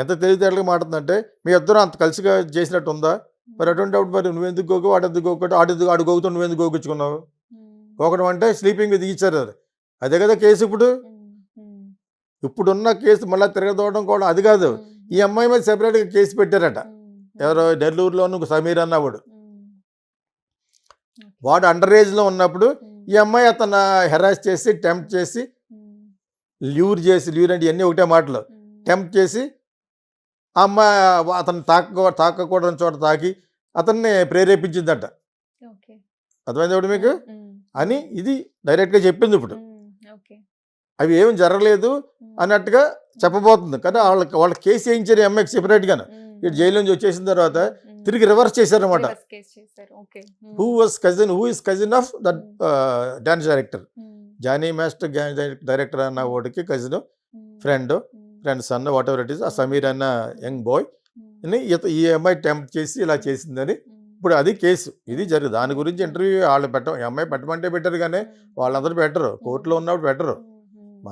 ఎంత తెలివితేటలుగా మాట్లాడుతుందంటే మీ ఇద్దరు అంత కలిసిగా చేసినట్టు ఉందా? మరి అటువంటిప్పుడు మరి నువ్వెందుకు గోకు? వాడు ఎందుకు గోకట్టు ఆడు ఎందుకు ఆడు గోకుతూ నువ్వెందుకు గోకించుకున్నావు గోకడం అంటే స్లీపింగ్ ఇచ్చారు అది. అదే కదా కేసు ఇప్పుడు? ఇప్పుడున్న కేసు మళ్ళీ తిరగదోవడం కూడా అది కాదు. ఈ అమ్మాయి మీద సెపరేట్గా కేసు పెట్టారట. ఎవరో నెల్లూరులోను సమీర్ అన్నవాడు. వాడు అండర్ ఏజ్లో ఉన్నప్పుడు ఈ అమ్మాయి అతను హెరాస్ చేసి టెంప్ట్ చేసి ల్యూర్ చేసి ల్యూర్ అంటే ఇవన్నీ ఒకటే మాటలు. టెంప్ట్ చేసి ఆ అమ్మాయి అతను తాక తాకకూడని చోట తాకి అతన్ని ప్రేరేపించిందట. అర్థమైంది ఇప్పుడు మీకు? అని ఇది డైరెక్ట్గా చెప్పింది ఇప్పుడు. అవి ఏం జరగలేదు అన్నట్టుగా చెప్పబోతుంది. కానీ వాళ్ళకి వాళ్ళ కేసు వేయించారు అమ్మాయికి సెపరేట్గాను. ఇటు జైలు నుంచి వచ్చేసిన తర్వాత తిరిగి రివర్స్ చేశారనమాట who was cousin who is cousin of that dance director Johnny master director అన్న వాడికి cousin friend friend son whatever it is ఆ సమీర్ అన్న యంగ్ బాయ్ అని ఇత- ఈ అమ్మాయి టెంప్ట్ చేసి ఇలా చేసిందని ఇప్పుడు అది కేసు. ఇది జరుగు దాని గురించి ఇంటర్వ్యూ వాళ్ళు పెట్ట ఈ అమ్మాయి పెట్టమంటే పెట్టరు కానీ వాళ్ళందరూ పెట్టరు కోర్టులో ఉన్నప్పుడు పెట్టరు.